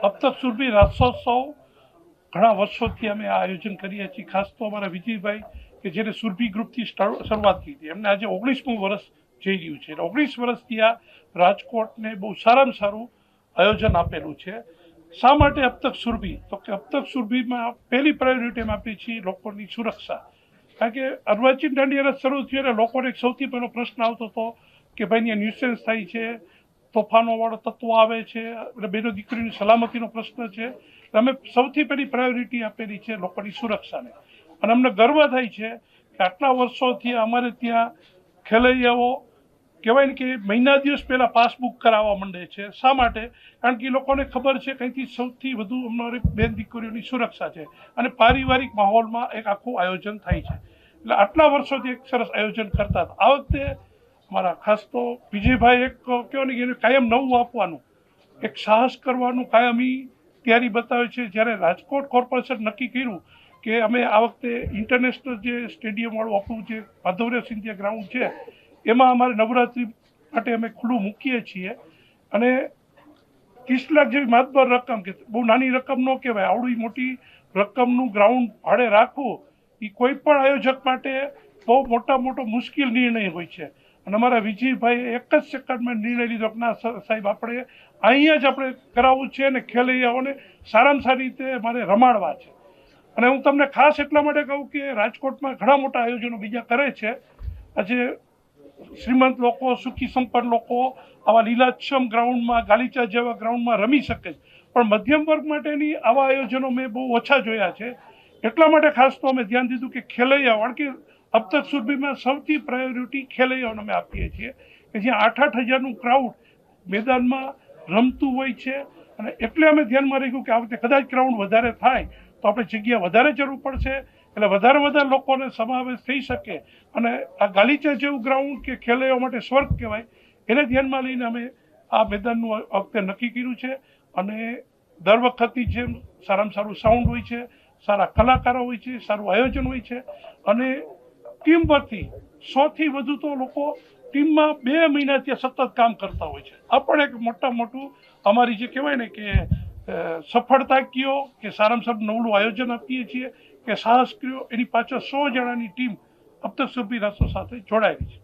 અબ તક સુરભી રાસોત્સવ ઘણા વર્ષોથી અમે આ આયોજન કરીએ છીએ, ખાસ તો અમારા વિજયભાઈ કે જેને સુરભી ગ્રુપથી શરૂઆત કરી હતી એમને આજે ઓગણીસમું વર્ષ જઈ રહ્યું છે. ઓગણીસ વર્ષથી આ રાજકોટને બહુ સારામાં સારું આયોજન આપેલું છે. શા માટે અબતક સુરભી? તો કે અબતક સુરભીમાં પહેલી પ્રાયોરિટી અમે આપીએ છીએ લોકોની સુરક્ષા. કારણ કે અર્વાચીન અરજ શરૂ થયું એટલે લોકોને સૌથી પહેલો પ્રશ્ન આવતો હતો કે ભાઈ અહીંયા ન્યુસન્સ થાય છે તોફાનો વાળો તત્વો આવે છે, એટલે બેનો દીકરીની સલામતીનો પ્રશ્ન છે. અમે સૌથી પહેલી પ્રાયોરિટી આપેલી છે લોકોની સુરક્ષાને. અને અમને ગર્વ થાય છે કે આટલા વર્ષોથી અમારે ત્યાં ખેલૈયાઓ કહેવાય ને કે મહિના દિવસ પહેલાં પાસબુક કરાવવા માંડે છે. શા માટે? કારણ કે એ લોકોને ખબર છે કંઈથી સૌથી વધુ અમારી બેન દીકરીઓની સુરક્ષા છે. અને પારિવારિક માહોલમાં એક આખું આયોજન થાય છે. એટલે આટલા વર્ષોથી એક સરસ આયોજન કરતા હતા. આ વખતે મારા ખાસ તો વિજયભાઈ એક કહો ને કે એને કાયમ નવું આપવાનું. એક સાહસ કરવાનું કાયમી તૈયારી બતાવે છે. જ્યારે રાજકોટ કોર્પોરેશન નક્કી કર્યું કે અમે આ વખતે ઇન્ટરનેશનલ જે સ્ટેડિયમવાળું આપણું જે માધવરે સિંધિયા ગ્રાઉન્ડ છે, એમાં અમારે નવરાત્રિ માટે અમે ખુલ્લું મૂકીએ છીએ. અને ત્રીસ લાખ જેવી માતબર રકમ, કે બહુ નાની રકમ ન કહેવાય, આવડી મોટી રકમનું ગ્રાઉન્ડ ભાડે રાખવું એ કોઈ પણ આયોજક માટે બહુ મોટા મોટો મુશ્કેલ નિર્ણય હોય છે. અને અમારા વિજયભાઈ એક જ સેકન્ડમાં નિર્ણય લીધો કે ના સાહેબ, આપણે અહીંયા જ આપણે કરાવવું છે અને ખેલૈયાઓને સારામાં સારી રીતે મારે રમાડવા છે. અને હું તમને ખાસ એટલા માટે કહું કે રાજકોટમાં ઘણા મોટા આયોજનો બીજા કરે છે. આજે શ્રીમંત લોકો, સુખી સંપન્ન લોકો આવા લીલાછમ ગ્રાઉન્ડમાં, ગાલીચા જેવા ગ્રાઉન્ડમાં રમી શકે છે. પણ મધ્યમ વર્ગ માટેની આવા આયોજનો મેં બહુ ઓછા જોયા છે. એટલા માટે ખાસ તો અમે ધ્યાન દીધું કે ખેલૈયા કારણ કે અબ તક સુરભીમાં સૌથી પ્રાયોરિટી ખેલૈયાઓને અમે આપીએ છીએ. કે જ્યાં આઠ આઠ હજારનું ક્રાઉડ મેદાનમાં રમતું હોય છે. અને એટલે અમે ધ્યાનમાં રાખ્યું કે આ વખતે કદાચ ક્રાઉન્ડ વધારે થાય, તો આપણે જગ્યા વધારે જરૂર પડશે. એટલે વધારે વધારે લોકોને સમાવેશ થઈ શકે. અને આ ગાલીચા જેવું ગ્રાઉન્ડ કે ખેલૈયાઓ માટે સ્વર્ગ કહેવાય, એને ધ્યાનમાં લઈને અમે આ મેદાનનું વખતે નક્કી કર્યું છે. અને દર વખતની જેમ સારામાં સારું સાઉન્ડ હોય છે, સારા કલાકારો હોય છે, સારું આયોજન હોય છે. અને ટીમ પરથી સોથી વધુ તો લોકો ટીમમાં બે મહિના ત્યાં સતત કામ કરતા હોય છે. આ પણ એક મોટા મોટું અમારી જે કહેવાય ને કે સફળતા કયો કે સારામાં સારું નવડું આયોજન આપીએ છીએ કે સાહસ કયો એની પાછળ સો જણાની ટીમ અબ તક રાસો સાથે જોડાયેલી છે.